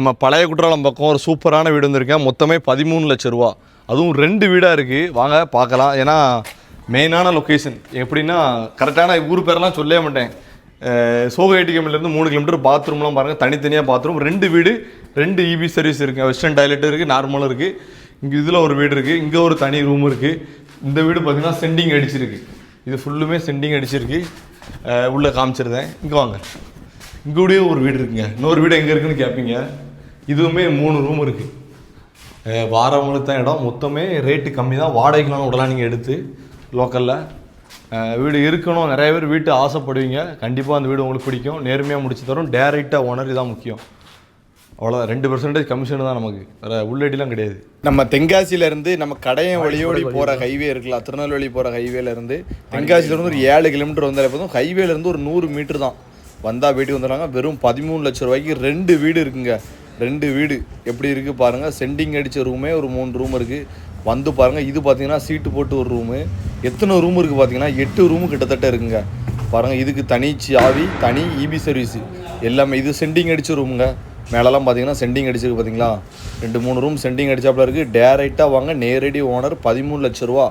நம்ம பழைய குற்றாலம் பக்கம் ஒரு சூப்பரான வீடு வந்திருக்கேன். மொத்தமே பதிமூணு லட்ச ரூபா. அதுவும் ரெண்டு வீடாக இருக்குது வாங்க பார்க்கலாம். ஏன்னா மெயினான லொக்கேஷன் எப்படின்னா கரெக்டான ஊர் பேரெல்லாம் சொல்லவே மாட்டேன். சோகைட்டிகம்லேருந்து மூணு கிலோமீட்டர் பாத்ரூம்லாம் பாருங்கள் தனித்தனியாக பாத்ரூம் ரெண்டு வீடு ரெண்டு இபி சர்வீஸ் இருக்குது வெஸ்டர்ன் டாய்லெட் இருக்குது நார்மலும் இருக்குது இங்கே இதில் ஒரு வீடு இருக்குது இங்கே ஒரு தனி ரூம் இருக்குது இந்த வீடு பார்த்திங்கன்னா செண்டிங் அடிச்சிருக்கு. இது ஃபுல்லுமே செண்டிங் அடிச்சிருக்கு. உள்ளே காமிச்சிருந்தேன். இங்கே வாங்க. இங்கே கூடயே ஒரு வீடு இருக்குங்க. இன்னொரு வீடு எங்கே இருக்குன்னு கேட்பீங்க இதுவுமே மூணு ரூம் இருக்குது வாரவங்களுக்கு தான் இடம். மொத்தமே ரேட்டு கம்மி தான். வாடகைக்கெலாம் விடலாம் நீங்கள் எடுத்து லோக்கலில் வீடு இருக்கணும். நிறைய பேர் வீட்டு ஆசைப்படுவீங்க. கண்டிப்பாக அந்த வீடு உங்களுக்கு பிடிக்கும். நேர்மையாக முடிச்சு தரும். டேரெக்டாக ஓனர் தான் முக்கியம். அவ்வளோதான் ரெண்டு பர்சன்டேஜ் கமிஷன் தான் நமக்கு. வேறு உள்ளடிலாம் கிடையாது. நம்ம தென்காசியிலேருந்து நம்ம கடையம் வழியோடி போகிற ஹைவே இருக்குல்ல திருநெல்வேலி போகிற ஹைவேலேருந்து தென்காசியிலேருந்து ஒரு ஏழு கிலோமீட்டர் வந்தாலே போதும். ஹைவேலேருந்து ஒரு நூறு மீட்டர் தான். வந்தால் வீட்டுக்கு வந்துடுறாங்க வெறும் பதிமூணு லட்ச ரூபாய்க்கு ரெண்டு வீடு இருக்குங்க. ரெண்டு வீடு எப்படி இருக்குது பாருங்கள் செண்டிங் அடித்த ரூமே ஒரு மூணு ரூம் இருக்குது வந்து பாருங்கள் இது பார்த்தீங்கன்னா சீட்டு போட்டு ஒரு ரூமு எத்தனை ரூம் இருக்குது பார்த்தீங்கன்னா எட்டு ரூமு கிட்டத்தட்ட இருக்குங்க. பாருங்கள் இதுக்கு தனி சாவி தனி இபி சர்வீஸு எல்லாமே இது செண்டிங் அடித்த ரூமுங்க மேலெல்லாம் பார்த்தீங்கன்னா செண்டிங் அடிச்சிருக்கு பார்த்தீங்களா ரெண்டு மூணு ரூம் செண்டிங் அடிச்சாப்புல இருக்குது டேரெக்டாக வாங்க நேரடி ஓனர் பதிமூணு லட்ச ரூபா.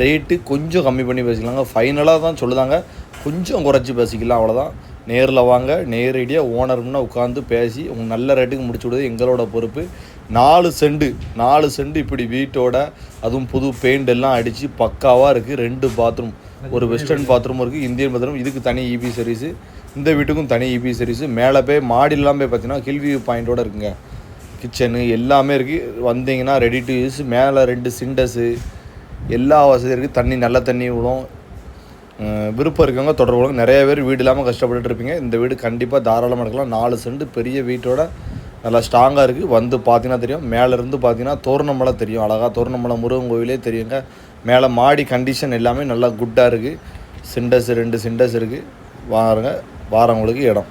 ரேட்டு கொஞ்சம் கம்மி பண்ணி பேசிக்கலாங்க. ஃபைனலாக தான் சொல்லுதாங்க. கொஞ்சம் குறைச்சி பேசிக்கலாம் அவ்வளோதான் நேரில் வாங்க நேரடியாக ஓனர்னா உட்காந்து பேசி உங்கள் நல்ல ரேட்டுக்கு முடிச்சு விடுறது எங்களோட பொறுப்பு. நாலு செண்டு நாலு செண்டு இப்படி வீட்டோட அதுவும் புது பெயிண்ட் எல்லாம் அடித்து பக்காவாக இருக்குது ரெண்டு பாத்ரூம் ஒரு வெஸ்டர்ன் பாத்ரூம் இருக்குது இந்தியன் பாத்ரூம் இதுக்கு தனி இபி சர்வீஸு இந்த வீட்டுக்கும் தனி இபி சர்வீஸு மேலே போய் மாடிலாம் போய் பார்த்தீங்கன்னா ஹில் வியூ இருக்குங்க. கிச்சனு எல்லாமே இருக்குது வந்தீங்கன்னா ரெடி டு யூஸ் மேலே ரெண்டு சிண்டஸு எல்லா வசதியும் இருக்குது தண்ணி நல்ல தண்ணி விடும். விருப்பம் இருக்கவங்க தொடர்பு கொள்ளுங்க. நிறைய பேர் வீடு இல்லாமல் கஷ்டப்பட்டுட்டு இருப்பீங்க. இந்த வீடு கண்டிப்பாக தாராளமாக எடுக்கலாம். நாலு செண்டு பெரிய வீட்டோட நல்லா ஸ்ட்ராங்காக இருக்குது வந்து பார்த்தீங்கன்னா தெரியும். மேலேருந்து பார்த்தீங்கன்னா தோரணமலை தெரியும். அழகாக தோரணமலை முருகன் கோவிலே தெரியுங்க. மேலே மாடி கண்டிஷன் எல்லாமே நல்லா குட்டாக இருக்குது சிண்டஸ் ரெண்டு சிண்டஸ் இருக்குது வாருங்க. வாரவங்களுக்கு இடம்.